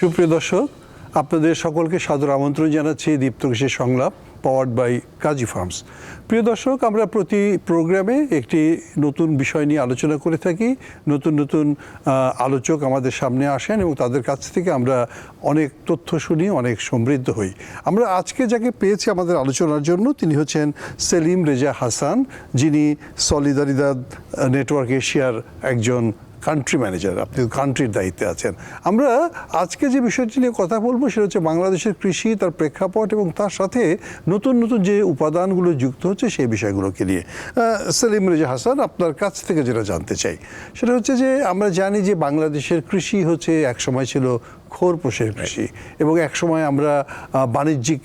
সুপ্রিয় দর্শক, আপনাদের সকলকে সাদর আমন্ত্রণ জানাচ্ছি দীপ্ত কৃষি সংলাপ পাওয়ার্ড বাই কাজী ফার্মস প্রিয় দর্শক, আমরা প্রতি প্রোগ্রামে একটি নতুন বিষয় নিয়ে আলোচনা করে থাকি। নতুন নতুন আলোচক আমাদের সামনে আসেন এবং তাদের কাছ থেকে আমরা অনেক তথ্য শুনি, অনেক সমৃদ্ধ হই। আমরা আজকে যাকে পেয়েছি আমাদের আলোচনার জন্য, তিনি হচ্ছেন সেলিম রেজা হাসান, যিনি সলিদারিদাদ নেটওয়ার্ক এশিয়ার একজন কান্ট্রি ম্যানেজার আপনি কান্ট্রির দায়িত্বে আছেন। আমরা আজকে যে বিষয়টি নিয়ে কথা বলব সেটা হচ্ছে বাংলাদেশের কৃষি, তার প্রেক্ষাপট এবং তার সাথে নতুন নতুন যে উপাদানগুলো যুক্ত হচ্ছে সেই বিষয়গুলোকে নিয়ে। সেলিম রেজা হাসান, আপনার কাছ থেকে যেটা জানতে চাই, সেটা হচ্ছে যে আমরা জানি যে বাংলাদেশের কৃষি হচ্ছে এক সময় ছিল খোরপোশের কৃষি এবং একসময় আমরা বাণিজ্যিক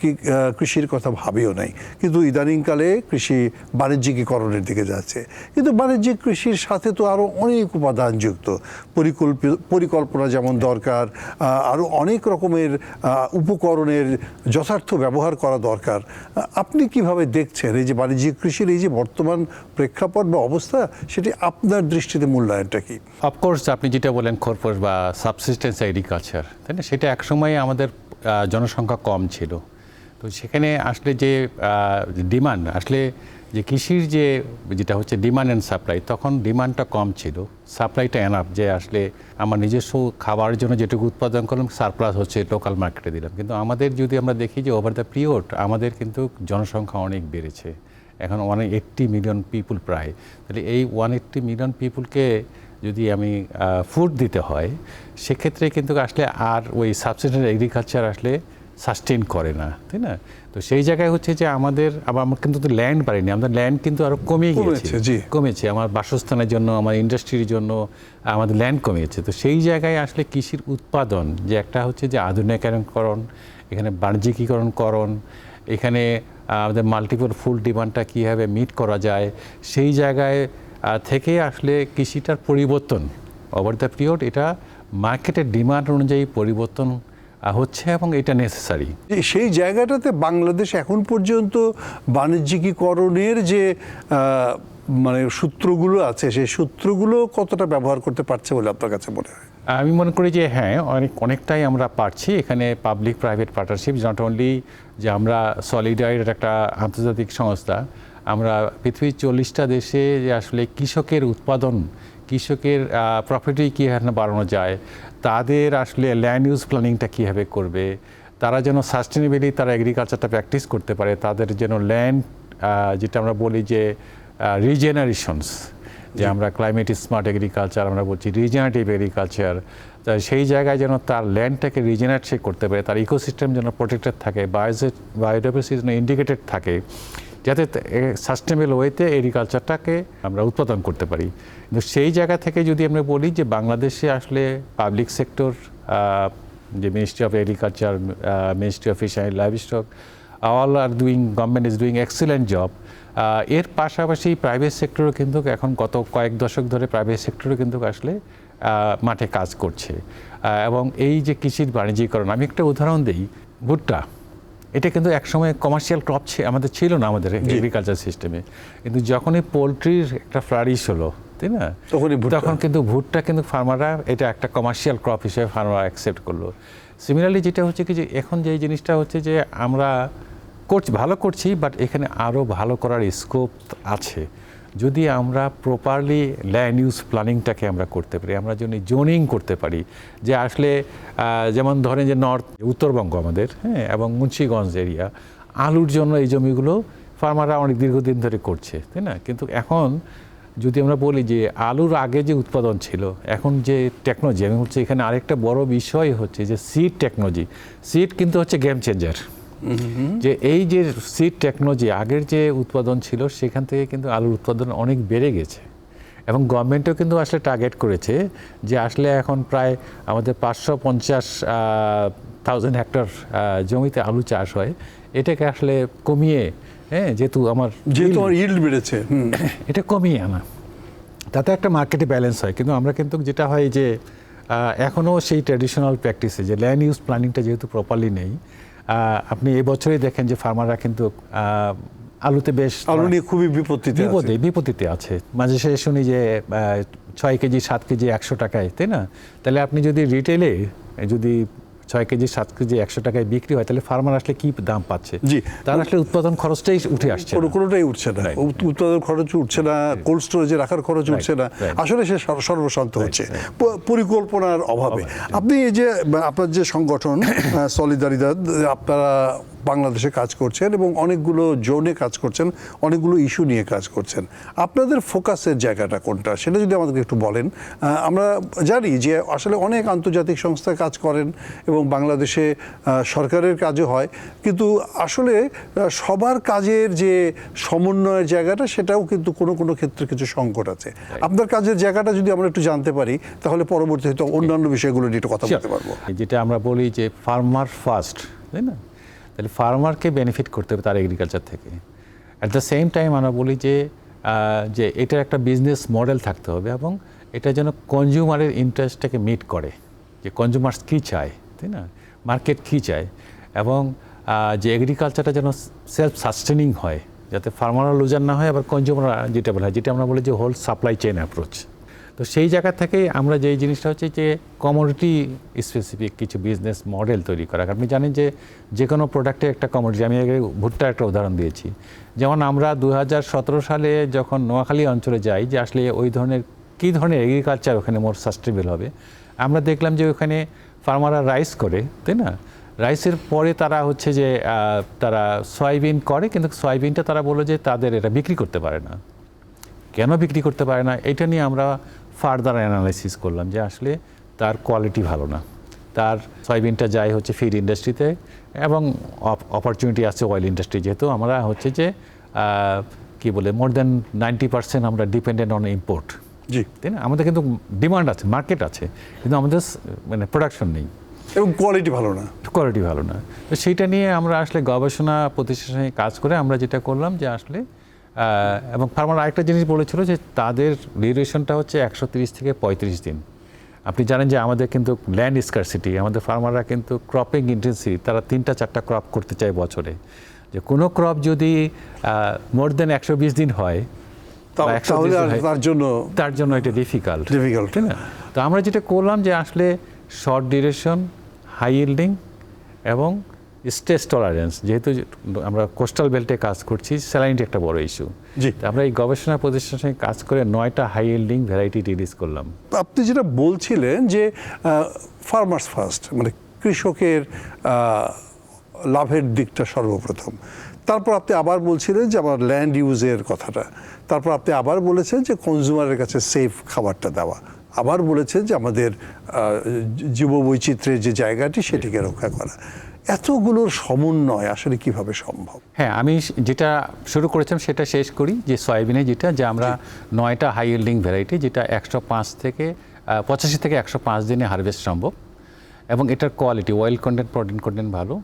কৃষির কথা ভাবিও নাই। কিন্তু ইদানিংকালে কৃষি বাণিজ্যিকীকরণের দিকে যাচ্ছে। কিন্তু বাণিজ্যিক কৃষির সাথে তো আরও অনেক উপাদান যুক্ত। পরিকল্পিত পরিকল্পনা যেমন দরকার আরও অনেক রকমের উপকরণের যথার্থ ব্যবহার করা দরকার। আপনি কীভাবে দেখছেন এই যে বাণিজ্যিক কৃষির এই যে বর্তমান প্রেক্ষাপট বা অবস্থা সেটি আপনার দৃষ্টিতে মূল্যায়নটা কি? অফকোর্স আপনি যেটা বলেন খোরপোশ বা সাবসিস্টেন্স এগ্রিকালচার তাই না? সেটা একসময় আমাদের জনসংখ্যা কম ছিল। তো সেখানে আসলে যে ডিমান্ড আসলে যে কৃষির যে, যেটা হচ্ছে ডিমান্ড অ্যান্ড সাপ্লাই তখন ডিমান্ডটা কম ছিল। সাপ্লাইটা এনাফ যে আসলে আমার নিজস্ব খাবারের জন্য যেটুকু উৎপাদন করলাম সারপ্লাস হচ্ছে লোকাল মার্কেটে দিলাম। কিন্তু আমাদের যদি আমরা দেখি যে ওভার দ্য পিরিয়ড আমাদের কিন্তু জনসংখ্যা অনেক বেড়েছে। এখন ওয়ান এইট্টি মিলিয়ন পিপুল প্রায়। তাহলে এই ওয়ান এইট্টি মিলিয়ন পিপুলকে যদি আমি ফুড দিতে হয় সেক্ষেত্রে কিন্তু আসলে আর ওই সাবসিডেন্ট এগ্রিকালচার আসলে সাস্টেন করে না তাই না? তো সেই জায়গায় হচ্ছে যে আমাদের আবার আমরা কিন্তু ল্যান্ড পারিনি আমাদের ল্যান্ড কিন্তু আরও কমে গিয়েছে। কমেছে, জি। কমেছে আমার বাসস্থানের জন্য আমার ইন্ডাস্ট্রির জন্য আমাদের ল্যান্ড কমিয়েছে তো সেই জায়গায় আসলে কৃষির উৎপাদন যে একটা হচ্ছে যে আধুনিকরণ এখানে বাণিজ্যিকীকরণ করণ এখানে আমাদের মাল্টিপল ফুল ডিমান্ডটা কীভাবে মিট করা যায় সেই জায়গায় থেকে আসলে কৃষিটার পরিবর্তন ওভার দ্য পিরিয়ড এটা মার্কেটের ডিমান্ড অনুযায়ী পরিবর্তন হচ্ছে এবং এটা নেসেসারি সেই জায়গাটাতে বাংলাদেশ এখন পর্যন্ত বাণিজ্যিকীকরণের যে মানে সূত্রগুলো আছে সেই সূত্রগুলো কতটা ব্যবহার করতে পারছে বলে আপনার কাছে মনে হয়? আমি মনে করি যে হ্যাঁ অনেক অনেকটাই আমরা পারছি। এখানে public private partnership not only যে আমরা সলিডারির একটা আন্তর্জাতিক সংস্থা আমরা পৃথিবীর চল্লিশটা দেশে যে আসলে কৃষকের উৎপাদন কৃষকের প্রফিটি কীভাবে বাড়ানো যায় তাদের আসলে ল্যান্ড ইউজ প্ল্যানিংটা কীভাবে করবে তারা যেন সাস্টেনেবলি তারা এগ্রিকালচারটা প্র্যাকটিস করতে পারে তাদের যেন ল্যান্ড যেটা আমরা বলি যে রিজেনারেশনস যে আমরা ক্লাইমেট স্মার্ট এগ্রিকালচার আমরা বলছি রিজেনারেটিভ এগ্রিকালচার তা সেই জায়গায় যেন তার ল্যান্ডটাকে রিজেনারেট সে করতে পারে তার ইকোসিস্টেম যেন প্রোটেক্টেড থাকে বায়োজেট বায়োডাইভার্সিটি যেন ইন্ডিকেটেড থাকে। যাতে সাস্টেনেবল ওয়েতে এগ্রিকালচারটাকে আমরা উৎপাদন করতে পারি। কিন্তু সেই জায়গা থেকে যদি আমরা বলি যে বাংলাদেশে আসলে পাবলিক সেক্টর যে ministry of agriculture ministry of fish and livestock all are doing government is doing excellent job এর পাশাপাশি প্রাইভেট সেক্টরও কিন্তু এখন গত কয়েক দশক ধরে প্রাইভেট সেক্টরও কিন্তু আসলে মাঠে কাজ করছে। এবং এই যে কৃষির বাণিজ্যিকরণ, আমি একটা উদাহরণ দিই, ভুট্টা। এটা কিন্তু একসময় কমার্শিয়াল ক্রপ আমাদের ছিল না আমাদের এগ্রিকালচার সিস্টেমে কিন্তু যখনই পোলট্রির একটা ফ্লারিশ হলো তাই না? তখনই। তখন কিন্তু ভুটটা কিন্তু ফার্মাররা এটা একটা কমার্শিয়াল ক্রপ হিসেবে ফার্মাররা অ্যাকসেপ্ট করল। সিমিলারলি যেটা হচ্ছে কি যে এখন যে জিনিসটা হচ্ছে যে আমরা করছি ভালো করছি বাট এখানে আরও ভালো করার স্কোপ আছে। যদি আমরা প্রপারলি ল্যান্ড ইউজ প্ল্যানিংটাকে আমরা করতে পারি, আমরা যদি জোনিং করতে পারি, যে আসলে যেমন ধরেন যে নর্থ উত্তরবঙ্গ আমাদের হ্যাঁ এবং মুন্সিগঞ্জ এরিয়া আলুর জন্য এই জমিগুলো ফার্মাররা অনেক দীর্ঘদিন ধরে করছে, তাই না? কিন্তু এখন যদি আমরা বলি যে আলুর আগে যে উৎপাদন ছিল, এখন যে টেকনোলজি আমি হচ্ছে এখানে আরেকটা বড় বিষয় হচ্ছে যে সিড টেকনোলজি সিড কিন্তু হচ্ছে গেম চেঞ্জার যে এই যে সিড টেকনোলজি আগের যে উৎপাদন ছিল সেখান থেকে কিন্তু আলুর উৎপাদন অনেক বেড়ে গেছে। এবং গভর্নমেন্টও কিন্তু আসলে টার্গেট করেছে যে আসলে এখন প্রায় আমাদের পাঁচশো পঞ্চাশ থাউজেন্ড হেক্টর জমিতে আলু চাষ হয়। এটাকে আসলে কমিয়ে হ্যাঁ যেহেতু আমার যেহেতু আমার ইল্ড বেড়েছে এটা কমিয়ে আনা। তাতে একটা মার্কেটে ব্যালেন্স হয়। কিন্তু আমরা কিন্তু যেটা হয় যে এখনও সেই ট্র্যাডিশনাল প্র্যাকটিসে যে ল্যান্ড ইউজ প্ল্যানিংটা যেহেতু প্রপারলি নেই আপনি এবছরই দেখেন যে ফার্মাররা কিন্তু আলুতে বেশ আলু নিয়ে খুবই বিপত্তিতে। বিপদে বিপত্তিতে আছে মাঝে শেষে শুনি যে ছয় কেজি সাত কেজি একশো টাকায় তাই না তাহলে আপনি যদি রিটেলে যদি ছয় কেজি সাত কেজি একশো টাকায় বিক্রি হয় তাহলে ফার্মার আসলে কি দাম পাচ্ছে? জি। তার আসলে উৎপাদন খরচটাই উঠে আসছে কোনো কোনোটাই উঠছে না। উৎপাদন খরচ উঠছে না কোল্ড স্টোরেজে রাখার খরচ উঠছে না। আসলে সে সর- সর্বশান্ত হচ্ছে। পরিকল্পনার অভাবে। আপনি এই যে আপনার যে সংগঠন সলিদারিদাদ আপনারা বাংলাদেশে কাজ করছেন এবং অনেকগুলো জোনে কাজ করছেন অনেকগুলো ইস্যু নিয়ে কাজ করছেন। আপনাদের ফোকাসের জায়গাটা কোনটা? সেটা যদি আমাদেরকে একটু বলেন। আমরা জানি যে আসলে অনেক আন্তর্জাতিক সংস্থা কাজ করেন এবং বাংলাদেশে সরকারের কাজও হয়। কিন্তু আসলে সবার কাজের যে সমন্বয়ের জায়গাটা সেটাও কিন্তু কোনো কোনো ক্ষেত্রে কিছু সংকট আছে। আপনার কাজের জায়গাটা যদি আমরা একটু জানতে পারি তাহলে পরবর্তী হয়তো অন্যান্য বিষয়গুলো নিয়ে একটু কথা বলতে পারব। যেটা আমরা বলি যে ফার্মার ফার্স্ট তাই না? তাহলে ফার্মারকে বেনিফিট করতে হবে তার এগ্রিকালচার থেকে। অ্যাট দ্য সেম টাইম আমরা বলি যে যে এটার একটা বিজনেস মডেল থাকতে হবে এবং এটা যেন কনজিউমারের ইন্টারেস্টটাকে মিট করে। যে কনজিউমার্স কী চায়, তাই না? মার্কেট কী চায়? এবং যে এগ্রিকালচারটা যেন সেলফ সাস্টেনিং হয়, যাতে ফার্মাররা লুজার না হয়, আবার কনজিউমার যেটা বলা হয়, যেটা আমরা বলি যে হোল সাপ্লাই চেইন অ্যাপ্রোচ তো সেই জায়গা থেকে আমরা যে জিনিসটা হচ্ছে যে কমোডিটি স্পেসিফিক কিছু বিজনেস মডেল তৈরি করা। আপনি জানেন যে যে কোনো প্রোডাক্টের একটা কমোডিটি আমি আগে ভুট্টার একটা উদাহরণ দিয়েছি। যেমন আমরা দু হাজার সতেরো সালে যখন নোয়াখালী অঞ্চলে যাই যে আসলে ওই ধরনের কী ধরনের এগ্রিকালচার ওখানে মোর সাস্টেনেবল হবে, আমরা দেখলাম যে ওখানে ফার্মাররা রাইস করে, তাই না? রাইসের পরে তারা হচ্ছে যে তারা সয়াবিন করে, কিন্তু সয়াবিনটা তারা বলে যে তাদের এটা বিক্রি করতে পারে না। কেন বিক্রি করতে পারে না? এটা নিয়ে আমরা ফার্দার অ্যানালাইসিস করলাম যে আসলে তার কোয়ালিটি ভালো না। তার সয়াবিনটা যায় হচ্ছে ফিড ইন্ডাস্ট্রিতে এবং অপরচুনিটি আছে অয়েল ইন্ডাস্ট্রি যেহেতু আমরা হচ্ছে যে কি বলে মোর দেন নাইনটি পার্সেন্ট আমরা ডিপেন্ডেন্ট অন ইম্পোর্ট জি। তাই না? আমাদের কিন্তু ডিমান্ড আছে মার্কেট আছে কিন্তু আমাদের মানে প্রোডাকশন নেই। এবং কোয়ালিটি ভালো না। কোয়ালিটি ভালো না। তো সেইটা নিয়ে আমরা আসলে গবেষণা প্রতিষ্ঠানের সঙ্গে কাজ করে আমরা যেটা করলাম যে আসলে এবং ফার্মার আরেকটা জিনিস বলেছিল যে তাদের ডিউরেশনটা হচ্ছে একশো তিরিশ থেকে পঁয়ত্রিশ দিন। আপনি জানেন যে আমাদের কিন্তু ল্যান্ড স্কারসিটি আমাদের ফার্মাররা কিন্তু ক্রপিং ইন্টেন্সিভ তারা তিনটা চারটা ক্রপ করতে চায় বছরে। যে কোনো ক্রপ যদি মোর দেন একশো বিশ দিন হয় তা- বা 130 তার জন্য তার জন্য এটা ডিফিকাল্ট। তাই না? তো আমরা যেটা করলাম যে আসলে শর্ট ডিউরেশন হাই ইল্ডিং এবং স্ট্রেস টলারেন্স যেহেতু আমরা কোস্টাল বেল্টে কাজ করছি স্যালাইনটি একটা বড় ইস্যু জি। আমরা এই গবেষণা প্রতিষ্ঠানের সঙ্গে কাজ করে নয়টা হাই ইল্ডিং ভ্যারাইটি রিলিজ করলাম। আপনি যেটা বলছিলেন যে ফার্মার্স ফার্স্ট মানে কৃষকের লাভের দিকটা সর্বপ্রথম। তারপর আপনি আবার বলছিলেন যে আমার ল্যান্ড ইউজের কথাটা। তারপর আপনি আবার বলেছেন যে কনজিউমারের কাছে সেফ খাবারটা দেওয়া। আবার বলেছেন যে আমাদের জীববৈচিত্র্যের যে জায়গাটি সেটিকে রক্ষা করা। এতগুলোর সমন্বয় আসলে কীভাবে সম্ভব? হ্যাঁ আমি যেটা শুরু করেছিলাম সেটা শেষ করি যে সয়াবিনে যেটা যে আমরা নয়টা হাই ইল্ডিং ভ্যারাইটি যেটা একশো পাঁচ থেকে পঁচাশি থেকে একশো পাঁচ দিনে হারভেস্ট সম্ভব। এবং এটার quality oil content protein content ভালো।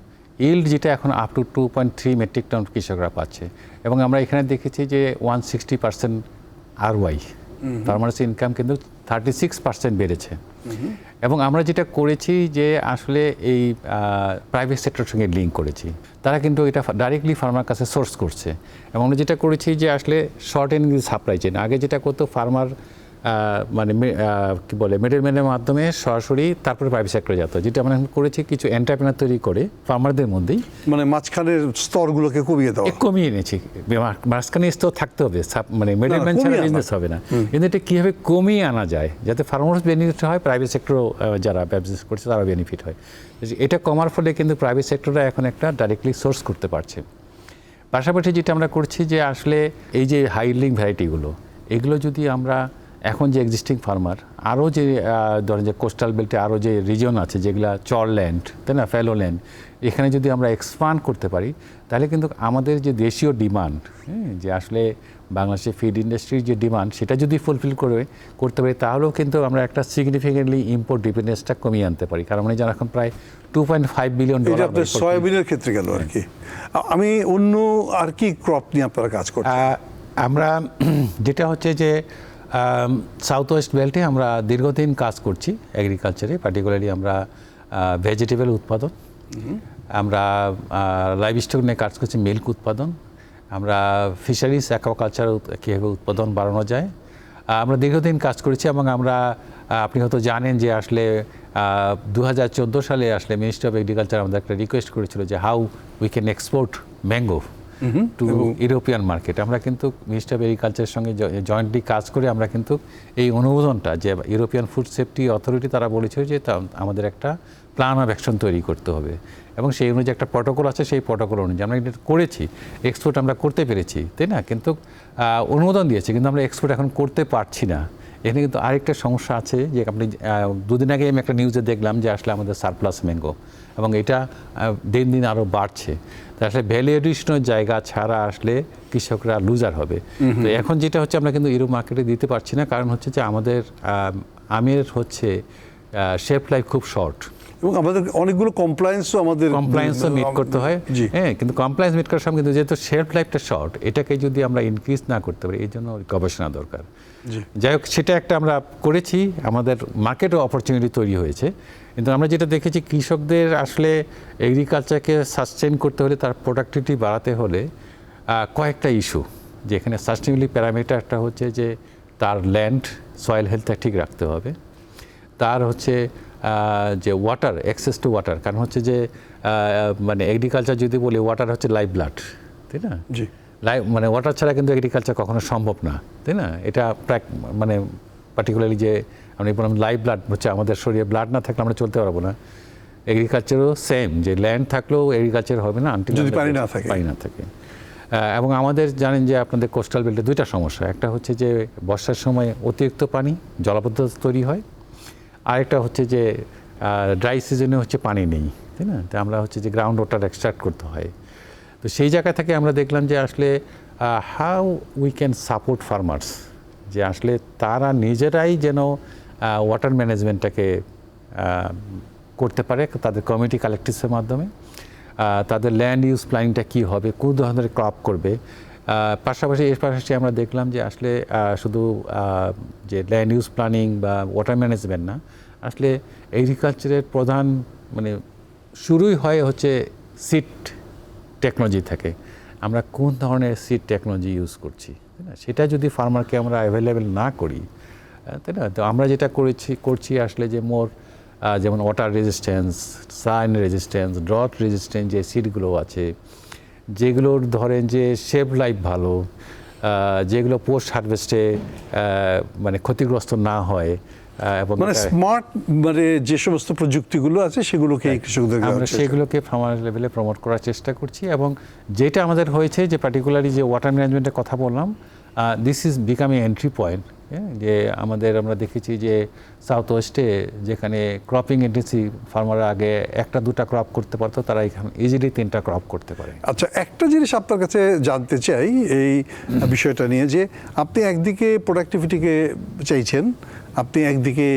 ইল্ড যেটা এখন up to two point three metric ton কৃষকরা পাচ্ছে। এবং আমরা এখানে দেখেছি যে ওয়ান সিক্সটি পার্সেন্ট আর ওয়াই ফার্মার্স ইনকাম কিন্তু থার্টি সিক্স পার্সেন্ট বেড়েছে। এবং আমরা যেটা করেছি যে আসলে এই প্রাইভেট সেক্টর সঙ্গে লিঙ্ক করেছি। তারা কিন্তু এটা ডাইরেক্টলি ফার্মার কাছে সোর্স করছে। এবং আমরা যেটা করেছি যে আসলে শর্ট এন্ড সাপ্লাই চেন আগে যেটা করতো ফার্মার মানে কি বলে মিডলম্যানের মাধ্যমে সরাসরি তারপরে প্রাইভেট সেক্টরে যেত। যেটা আমরা এখন করেছি কিছু এন্টারপ্রেনার তৈরি করে ফার্মারদের মধ্যেই। মানে মাঝখানের স্তরগুলোকে কমিয়ে দেওয়া। কমিয়ে এনেছি। মা- মাঝখানে স্তর থাকতে হবে। মানে মিডলম্যান ছাড়া বিজনেস হবে না। কিন্তু এটা কীভাবে কমিয়ে আনা যায় যাতে ফার্মার্স বেনিফিট হয় প্রাইভেট সেক্টরও যারা বিজনেস করছে তারা বেনিফিট হয়। এটা কমার ফলে কিন্তু প্রাইভেট সেক্টররা এখন একটা ডাইরেক্টলি সোর্স করতে পারছে। পাশাপাশি যেটা আমরা করছি যে আসলে এই যে হাইলিং ভ্যারাইটিগুলো এগুলো যদি আমরা এখন যে এক্সিস্টিং ফার্মার আরও যে ধরেন যে কোস্টাল বেল্টে আরও যে রিজন আছে যেগুলা চর ল্যান্ড তাই না ফেলো ল্যান্ড এখানে যদি আমরা এক্সপান্ড করতে পারি তাহলে কিন্তু আমাদের যে দেশীয় ডিমান্ড যে আসলে বাংলাদেশের ফিড ইন্ডাস্ট্রির যে ডিমান্ড সেটা যদি ফুলফিল করে করতে পারি তাহলেও কিন্তু আমরা একটা সিগনিফিকেন্টলি ইম্পোর্ট ডিপেন্ডেন্সটা কমিয়ে আনতে পারি। কারণ আমরা জানি এখন প্রায় two point five billion dollar সয়াবিনের ক্ষেত্রে গেল আর কি। আমি অন্য আর কি ক্রপ নিয়ে আপনারা কাজ আহ, আমরা যেটা হচ্ছে যে সাউথ ওয়েস্ট বেল্টে আমরা দীর্ঘদিন কাজ করছি এগ্রিকালচারে পার্টিকুলারলি আমরা ভেজিটেবল উৎপাদন। আমরা লাইভ স্টক নিয়ে কাজ করছি মিল্ক উৎপাদন। আমরা ফিশারিজ অ্যাকোয়াকালচার কীভাবে উৎপাদন বাড়ানো যায়। আমরা দীর্ঘদিন কাজ করেছি এবং আমরা আপনি হয়তো জানেন যে আসলে দু হাজার চোদ্দ সালে আসলে মিনিস্ট্রি অফ এগ্রিকালচার আমাদের একটা রিকোয়েস্ট করেছিল যে how we can export mango to European market আমরা কিন্তু মিনিস্ট্রি অফ এগ্রিকালচারের সঙ্গে জয়েন্টলি কাজ করে আমরা কিন্তু এই অনুমোদনটা যে ইউরোপিয়ান ফুড সেফটি অথরিটি তারা বলেছিল যে আমাদের একটা প্ল্যান অফ অ্যাকশন তৈরি করতে হবে। এবং সেই অনুযায়ী একটা প্রটোকল আছে সেই প্রটোকল অনুযায়ী আমরা এটা করেছি। এক্সপোর্ট আমরা করতে পেরেছি তাই না? কিন্তু অনুমোদন দিয়েছে কিন্তু আমরা এক্সপোর্ট এখন করতে পারছি না। এখানে কিন্তু আরেকটা সমস্যা আছে যে আপনি দুদিন আগে আমি একটা নিউজে দেখলাম যে আসলে আমাদের সারপ্লাস ম্যাঙ্গো এবং এটা দিন দিন আরও বাড়ছে। আসলে ভ্যালি এডিশনের জায়গা ছাড়া আসলে কৃষকরা লুজার হবে। তো এখন যেটা হচ্ছে আমরা কিন্তু ইউরোপ মার্কেটে দিতে পারছি না। কারণ হচ্ছে যে আমাদের আমের হচ্ছে শেফ লাইফ খুব শর্ট এবং আমাদের অনেকগুলো কমপ্লায়েন্সও আমাদের কমপ্লায়েন্সও মিট করতে হয়। হ্যাঁ কিন্তু কমপ্লায়েন্স মিট করার সময় কিন্তু যেহেতু শেলফ লাইফটা শর্ট এটাকে যদি আমরা ইনক্রিজ না করতে পারি এই জন্য গবেষণা দরকার। যাই হোক সেটা একটা আমরা করেছি আমাদের মার্কেটও অপরচুনিটি তৈরি হয়েছে। কিন্তু আমরা যেটা দেখেছি কৃষকদের আসলে এগ্রিকালচারকে সাস্টেন করতে হলে তার প্রোডাক্টিভিটি বাড়াতে হলে কয়েকটা ইস্যু যেখানে সাস্টেনেবলি প্যারামিটারটা হচ্ছে যে তার ল্যান্ড সয়েল হেলথটা ঠিক রাখতে হবে। তার হচ্ছে যে ওয়াটার অ্যাক্সেস টু ওয়াটার কারণ হচ্ছে যে মানে এগ্রিকালচার যদি বলি ওয়াটার হচ্ছে লাইফ ব্লাড তাই না? জি। মানে ওয়াটার ছাড়া কিন্তু এগ্রিকালচার কখনো সম্ভব না তাই না? এটা প্র্যাক মানে পার্টিকুলারলি যে আমি বললাম লাইফ ব্লাড হচ্ছে আমাদের শরীরে ব্লাড না থাকলে আমরা চলতে পারব না। এগ্রিকালচারও সেম যে ল্যান্ড থাকলেও এগ্রিকালচার হবে না until যদি পানি না থাকে। পানি না থাকে। এবং আমাদের জানেন যে আপনাদের কোস্টাল বেল্টে দুইটা সমস্যা একটা হচ্ছে যে বর্ষার সময় অতিরিক্ত পানি জলাবদ্ধতা তৈরি হয় আরেকটা হচ্ছে যে ড্রাই সিজনে হচ্ছে পানি নেই তাই না? তো আমরা হচ্ছে যে গ্রাউন্ড ওয়াটার এক্সট্রাক্ট করতে হয়। তো সেই জায়গা থেকে আমরা দেখলাম যে আসলে how we can support farmers যে আসলে তারা নিজেরাই যেন ওয়াটার ম্যানেজমেন্টটাকে করতে পারে তাদের কমিটি কালেকটিভসের মাধ্যমে। তাদের ল্যান্ড ইউজ প্ল্যানিংটা কী হবে, কোন ধরনের ক্রপ করবে। পাশাপাশি এর পাশাপাশি আমরা দেখলাম যে আসলে শুধু যে ল্যান্ড ইউজ প্ল্যানিং বা ওয়াটার ম্যানেজমেন্ট না, আসলে এগ্রিকালচারের প্রধান মানে শুরুই হয় হচ্ছে সিট টেকনোলজি থাকে। আমরা কোন ধরনের সিড টেকনোলজি ইউজ করছি, তাই না? সেটা যদি ফার্মারকে আমরা অ্যাভেলেবেল না করি তাই না? তো আমরা যেটা করেছি, করছি আসলে যে মোর যেমন water resistance saline resistance drought resistance যে সিডগুলো আছে, যেগুলোর ধরেন যে শেপ লাইফ ভালো যেগুলো পোস্ট হারভেস্টে মানে ক্ষতিগ্রস্ত না হয় মানে স্মার্ট মানে যে সমস্ত প্রযুক্তিগুলো আছে সেগুলোকে কৃষকদের আমরা সেগুলোকে ফার্মার লেভেলে প্রমোট করার চেষ্টা করছি এবং যেটা আমাদের হয়েছে যে পার্টিকুলারলি যে ওয়াটার ম্যানেজমেন্টের কথা বললাম this is becoming entry point যে আমাদের আমরা দেখেছি যে সাউথ ওয়েস্টে যেখানে ক্রপিং ইন্টেন্সিভ ফার্মাররা আগে একটা দুটা ক্রপ করতে পারতো তারা এখানে ইজিলি তিনটা ক্রপ করতে পারে। আচ্ছা একটা জিনিস আপনার কাছে জানতে চাই এই বিষয়টা নিয়ে যে আপনি একদিকে প্রোডাক্টিভিটিকে চাইছেন আপনি একদিকে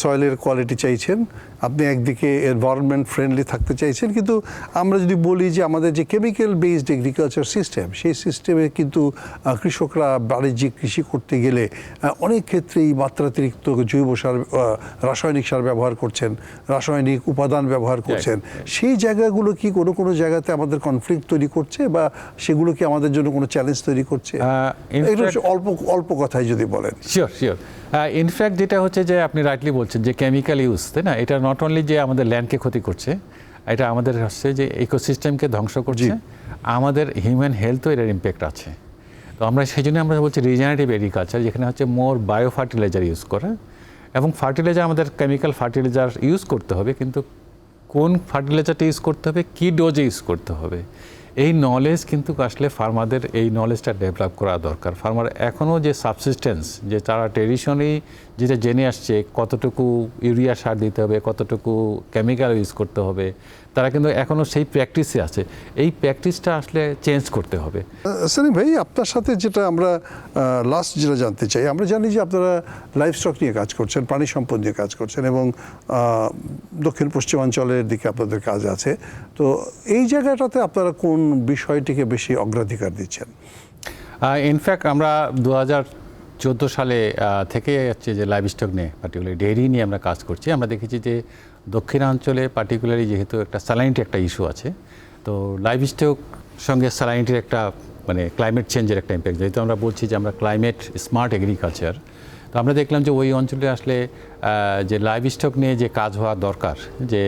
সয়েলের কোয়ালিটি চাইছেন আপনি একদিকে এনভায়রনমেন্ট ফ্রেন্ডলি থাকতে চাইছেন কিন্তু আমরা যদি বলি যে আমাদের যে কেমিক্যাল বেসড এগ্রিকালচার সিস্টেম সেই সিস্টেমে কিন্তু কৃষকরা বাণিজ্যিক কৃষি করতে গেলে অনেক ক্ষেত্রেই মাত্রাতিরিক্ত জৈব সার রাসায়নিক সার ব্যবহার করছেন রাসায়নিক উপাদান ব্যবহার করছেন। সেই জায়গাগুলো কি কোনো কোনো জায়গাতে আমাদের কনফ্লিক্ট তৈরি করছে বা সেগুলো কি আমাদের জন্য কোনো চ্যালেঞ্জ তৈরি করছে? অল্প অল্প কথায় যদি বলেন। শিওর শিওর ইনফ্যাক্ট যেটা হচ্ছে যে আপনি রাইটলি বলছেন যে কেমিক্যাল ইউজ তাই না? এটা নট অনলি যে আমাদের ল্যান্ডকে ক্ষতি করছে এটা আমাদের হচ্ছে যে ইকোসিস্টেমকে ধ্বংস করছে আমাদের হিউম্যান হেলথও এটার ইম্প্যাক্ট আছে। তো আমরা সেই জন্য আমরা বলছি রিজেনারেটিভ এগ্রিকালচার যেখানে হচ্ছে মোর বায়ো ফার্টিলাইজার ইউজ করা এবং ফার্টিলাইজার আমাদের কেমিক্যাল ফার্টিলাইজার ইউজ করতে হবে কিন্তু কোন ফার্টিলাইজারটা ইউজ করতে হবে কী ডোজে ইউজ করতে হবে এই নলেজ কিন্তু আসলে ফার্মারদের এই নলেজটা ডেভেলপ করা দরকার। ফার্মার এখনও যে সাবসিস্টেন্স যে তারা ট্রেডিশনালি যেটা জেনে আসছে কতটুকু ইউরিয়া সার দিতে হবে কতটুকু কেমিক্যাল ইউজ করতে হবে তারা কিন্তু এখনও সেই প্র্যাকটিসে আছে। এই প্র্যাকটিসটা আসলে চেঞ্জ করতে হবে। সানিম ভাই আপনার সাথে যেটা আমরা লাস্ট যেটা জানতে চাই আমরা জানি যে আপনারা লাইফ স্টক নিয়ে কাজ করছেন প্রাণী সম্পদ নিয়ে কাজ করছেন এবং দক্ষিণ পশ্চিমাঞ্চলের দিকে আপনাদের কাজ আছে। তো এই জায়গাটাতে আপনারা কোন বিষয়টিকে বেশি অগ্রাধিকার দিচ্ছেন? ইনফ্যাক্ট আমরা দু হাজার চোদ্দ সালে থেকে হচ্ছে যে লাইভ স্টক নিয়ে পার্টিকুলার ডেয়ারি নিয়ে আমরা কাজ করছি। আমরা দেখেছি যে দক্ষিণাঞ্চলে পার্টিকুলারলি যেহেতু একটা স্যালাইনটি একটা ইস্যু আছে, তো লাইভ স্টক সঙ্গে স্যালাইনটির একটা মানে ক্লাইমেট চেঞ্জের একটা ইম্প্যাক্ট যেহেতু আমরা বলছি যে আমরা ক্লাইমেট স্মার্ট এগ্রিকালচার তো আমরা দেখলাম যে ওই অঞ্চলে আসলে যে লাইভ স্টক নিয়ে যে কাজ হওয়া দরকার, যে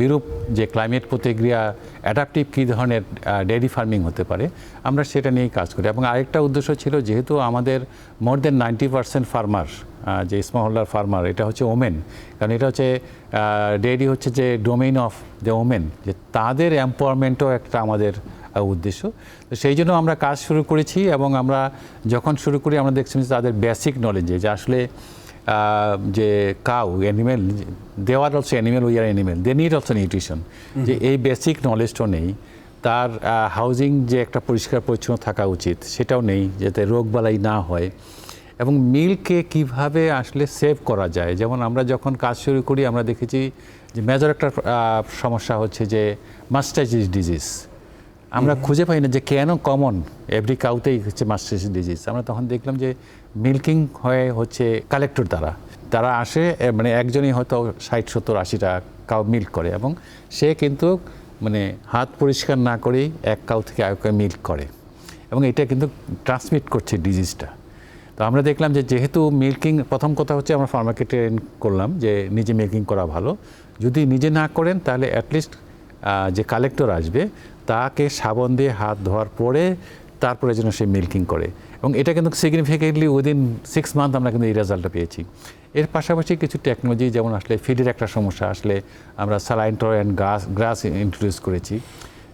বিরূপ যে ক্লাইমেট প্রতিক্রিয়া অ্যাডাপটিভ কী ধরনের ডেয়ারি ফার্মিং হতে পারে, আমরা সেটা নিয়েই কাজ করি। এবং আরেকটা উদ্দেশ্য ছিল যেহেতু আমাদের more than ninety percent farmer যে স্মহল্লার ফার্মার এটা হচ্ছে ওমেন কারণ এটা হচ্ছে ডেয়ারি হচ্ছে যে ডোমেইন অফ দ্য ওমেন যে তাদের এম্পাওয়ারমেন্টও একটা আমাদের উদ্দেশ্য। তো সেই জন্য আমরা কাজ শুরু করেছি এবং আমরা যখন শুরু করি আমরা দেখছি যে তাদের বেসিক নলেজে যে আসলে যে cow animal they are also animal we are animal they need also nutrition যে এই বেসিক নলেজটাও নেই তার হাউজিং যে একটা পরিষ্কার পরিচ্ছন্ন থাকা উচিত সেটাও নেই যাতে রোগবালাই না হয়। এবং মিল্ককে কীভাবে আসলে সেভ করা যায়? যেমন আমরা যখন কাজ শুরু করি আমরা দেখেছি যে মেজর একটা সমস্যা হচ্ছে যে মাস্টাইজিস ডিজিজ আমরা খুঁজে পাই না যে কেন কমন এভরি কাউতেই হচ্ছে মাস্টাইজিস ডিজিজ আমরা তখন দেখলাম যে মিল্কিং হয়ে হচ্ছে কালেক্টর দ্বারা। তারা আসে মানে একজনই হয়তো ষাট, সত্তর আশিটা কাউ মিল্ক করে এবং সে কিন্তু মানে হাত পরিষ্কার না করেই এক কাউ থেকে আরেক মিল্ক করে। এবং এটা কিন্তু ট্রান্সমিট করছে ডিজিজটা তো আমরা দেখলাম যে যেহেতু মিল্কিং প্রথম কথা হচ্ছে আমরা ফার্মাকে ট্রেন করলাম যে নিজে মিল্কিং করা ভালো। যদি নিজে না করেন তাহলে অ্যাটলিস্ট যে কালেক্টর আসবে তাকে সাবন দিয়ে হাত ধোয়ার পরে তারপরে যেন সে মিল্কিং করে। এবং এটা কিন্তু সিগনিফিকেন্টলি উইদিন সিক্স মান্থ আমরা কিন্তু এই রেজাল্টটা পেয়েছি। এর পাশাপাশি কিছু টেকনোলজি যেমন আসলে ফিডের একটা সমস্যা আসলে আমরা স্যালাইন অ্যান্ড গাছ গ্রাস ইন্ট্রোডিউস করেছি।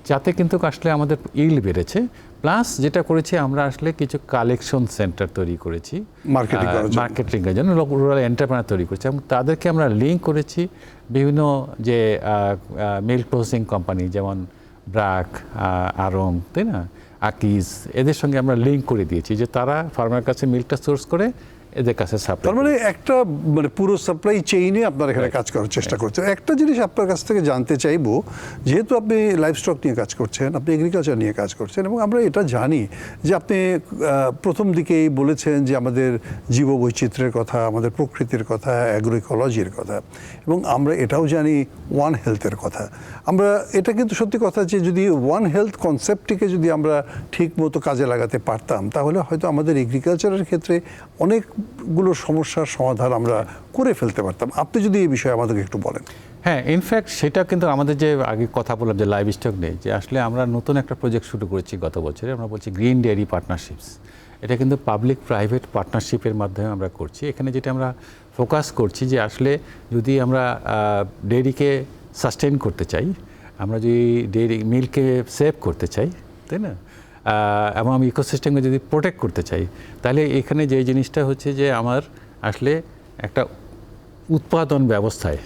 যাতে কিন্তু আসলে আমাদের ইল বেড়েছে। প্লাস যেটা করেছি আমরা আসলে কিছু কালেকশন সেন্টার তৈরি করেছি। মার্কেটিং এর জন্য রুরাল এন্টারপ্রেনার তৈরি করেছি। এবং তাদেরকে আমরা লিঙ্ক করেছি বিভিন্ন যে মিল্ক প্রসেসিং কোম্পানি যেমন ব্রাক আরং তাই না? আকিজ, এদের সঙ্গে আমরা লিঙ্ক করে দিয়েছি যে তারা ফার্মার কাছে মিল্কটা সোর্স করে এদের কাছে সাপ্লাই তার মানে একটা মানে পুরো সাপ্লাই চেইনে আপনার এখানে কাজ করার চেষ্টা করছেন একটা জিনিস আপনার কাছ থেকে জানতে চাইব যেহেতু আপনি লাইফ স্টক নিয়ে কাজ করছেন আপনি এগ্রিকালচার নিয়ে কাজ করছেন এবং আমরা এটা জানি যে আপনি প্রথম দিকেই বলেছেন যে আমাদের জীববৈচিত্র্যের কথা আমাদের প্রকৃতির কথা অ্যাগ্রোইকোলজির কথা এবং আমরা এটাও জানি ওয়ান হেলথের কথা। আমরা এটা কিন্তু সত্যি কথা যে যদি ওয়ান হেলথ কনসেপ্টটিকে যদি আমরা ঠিক মতো কাজে লাগাতে পারতাম তাহলে হয়তো আমাদের এগ্রিকালচারের ক্ষেত্রে অনেকগুলো সমস্যার সমাধান আমরা করে ফেলতে পারতাম। আপনি যদি এই বিষয়ে আমাদেরকে একটু বলেন। হ্যাঁ ইনফ্যাক্ট সেটা কিন্তু আমাদের যে আগে কথা বললাম যে লাইভ স্টক নেই, যে আসলে আমরা নতুন একটা প্রজেক্ট শুরু করেছি গত বছরে, আমরা বলছি গ্রিন ডেয়ারি পার্টনারশিপস এটা কিন্তু পাবলিক প্রাইভেট পার্টনারশিপের মাধ্যমে আমরা করছি। এখানে যেটা আমরা ফোকাস করছি যে আসলে যদি আমরা ডেয়ারিকে সাস্টেন করতে চাই, আমরা যদি ডেয়ারি মিল্ককে সেভ করতে চাই, তাই না? এবং আমি ইকোসিস্টেমকে যদি প্রোটেক্ট করতে চাই, তাহলে এখানে যে জিনিসটা হচ্ছে যে আমার আসলে একটা উৎপাদন ব্যবস্থায়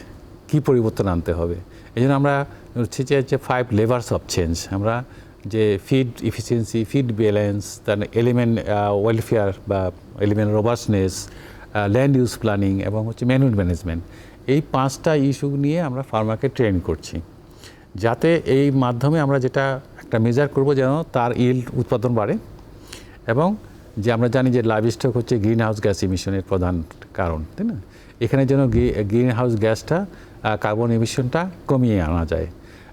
কি পরিবর্তন আনতে হবে। এই জন্য আমরা হচ্ছে যে হচ্ছে ফাইভ লেভার্স অফ চেঞ্জ আমরা যে ফিড ইফিসিয়েন্সি ফিড ব্যালেন্স তার এলিমেন্ট ওয়েলফেয়ার বা element robustness land use planning এবং হচ্ছে ম্যানুয়াল ম্যানেজমেন্ট এই পাঁচটা ইস্যু নিয়ে আমরা ফার্মাকে ট্রেন করছি। যাতে এই মাধ্যমে আমরা যেটা একটা মেজার করব যেন তার ইল্ড উৎপাদন বাড়ে এবং যে আমরা জানি যে লাইভ স্টক হচ্ছে গ্রিন হাউস গ্যাস ইমিশনের প্রধান কারণ, তাই না? এখানে যেন গ্রিন হাউস গ্যাসটা কার্বন ইমিশনটা কমিয়ে আনা যায়।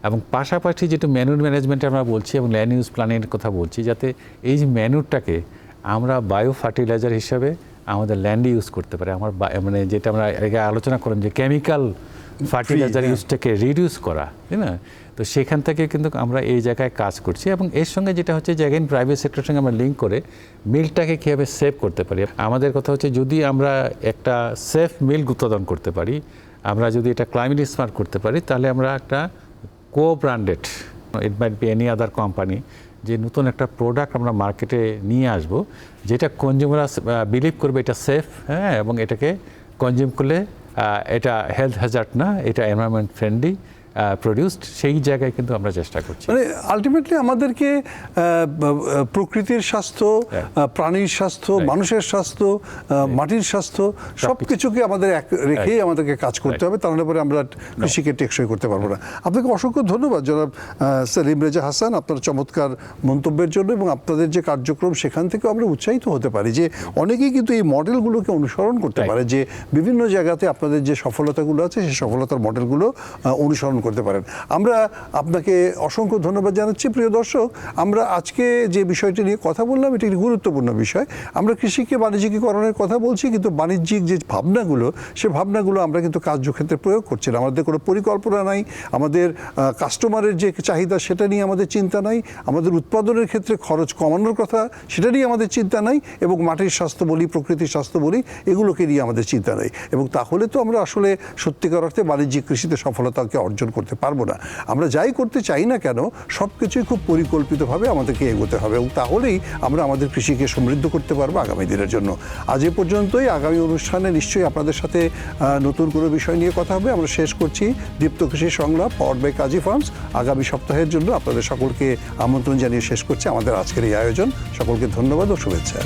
এবং পাশাপাশি যেটা ম্যানুর ম্যানেজমেন্টে আমরা বলছি এবং ল্যান্ড ইউজ প্ল্যানের কথা বলছি, যাতে এই যে ম্যানুরটাকে আমরা বায়ো ফার্টিলাইজার হিসাবে আমাদের ল্যান্ডে ইউজ করতে পারি। আমার মানে যেটা আমরা আগে আলোচনা করলাম যে কেমিক্যাল ফার্টিলাইজার। ইউজটাকে রিডিউস করা তাই না তো সেখান থেকে কিন্তু আমরা এই জায়গায় কাজ করছি এবং এর সঙ্গে যেটা হচ্ছে যে অ্যাগেন প্রাইভেট সেক্টরের সঙ্গে আমরা লিঙ্ক করে মিলটাকে কীভাবে সেভ করতে পারি আমাদের কথা হচ্ছে যদি আমরা একটা সেফ মিল উৎপাদন করতে পারি আমরা যদি এটা ক্লাইমেট স্মার্ট করতে পারি তাহলে আমরা একটা co branded it might be any other company যে নতুন একটা প্রোডাক্ট আমরা মার্কেটে নিয়ে আসব যেটা কনজিউমার বিলিভ করবে এটা সেফ হ্যাঁ এবং এটাকে কনজিউম করলে এটা হেলথ হ্যাজার্ড না এটা এনভায়রনমেন্ট ফ্রেন্ডলি প্রডিউসড সেই জায়গায় কিন্তু আমরা চেষ্টা করছি। মানে আলটিমেটলি আমাদেরকে প্রকৃতির স্বাস্থ্য। প্রাণীর স্বাস্থ্য মানুষের স্বাস্থ্য মাটির স্বাস্থ্য সব কিছুকে আমাদের এক রেখেই আমাদেরকে কাজ করতে হবে তাহলে পরে আমরা কৃষিকে টেকসই করতে পারব না। আপনাকে অসংখ্য ধন্যবাদ জনাব সেলিম রেজা হাসান আপনার চমৎকার মন্তব্যের জন্য এবং আপনাদের যে কার্যক্রম সেখান থেকে আমরা উৎসাহিত হতে পারি যে অনেকেই কিন্তু এই মডেলগুলোকে অনুসরণ করতে পারে যে বিভিন্ন জায়গাতে আপনাদের যে সফলতাগুলো আছে সেই সফলতার মডেলগুলো অনুসরণ করতে পারেন। আমরা আপনাকে অসংখ্য ধন্যবাদ জানাচ্ছি, প্রিয় দর্শক। আমরা আজকে যে বিষয়টি নিয়ে কথা বললাম, এটি একটি গুরুত্বপূর্ণ বিষয়। আমরা কৃষিকে বাণিজ্যিকীকরণের কথা বলছি, কিন্তু বাণিজ্যিক যে ভাবনাগুলো, সে ভাবনাগুলো আমরা কিন্তু কার্যক্ষেত্রে প্রয়োগ করছি না। আমাদের কোনো পরিকল্পনা নাই, আমাদের কাস্টমারের যে চাহিদা, সেটা নিয়ে আমাদের চিন্তা নাই, আমাদের উৎপাদনের ক্ষেত্রে খরচ কমানোর কথা, সেটা নিয়ে আমাদের চিন্তা নাই, এবং মাটির স্বাস্থ্য বলি, প্রকৃতির স্বাস্থ্য বলি, এগুলোকে নিয়ে আমাদের চিন্তা নেই। এবং তাহলে তো আমরা আসলে সত্যিকার অর্থে বাণিজ্যিক কৃষিতে সফলতাকে অর্জন করতে পারব না। আমরা যাই করতে চাই না কেন সব কিছুই খুব পরিকল্পিতভাবে আমাদেরকে এগোতে হবে এবং তাহলেই আমরা আমাদের কৃষিকে সমৃদ্ধ করতে পারব আগামী দিনের জন্য। আজ এ পর্যন্তই, আগামী অনুষ্ঠানে নিশ্চয়ই আপনাদের সাথে নতুন কোনো বিষয় নিয়ে কথা হবে। আমরা শেষ করছি দীপ্ত কৃষি সংলাপ পাওয়ার বাই কাজী ফার্মস আগামী সপ্তাহের জন্য আপনাদের সকলকে আমন্ত্রণ জানিয়ে শেষ করছি আমাদের আজকের এই আয়োজন। সকলকে ধন্যবাদ ও শুভেচ্ছা।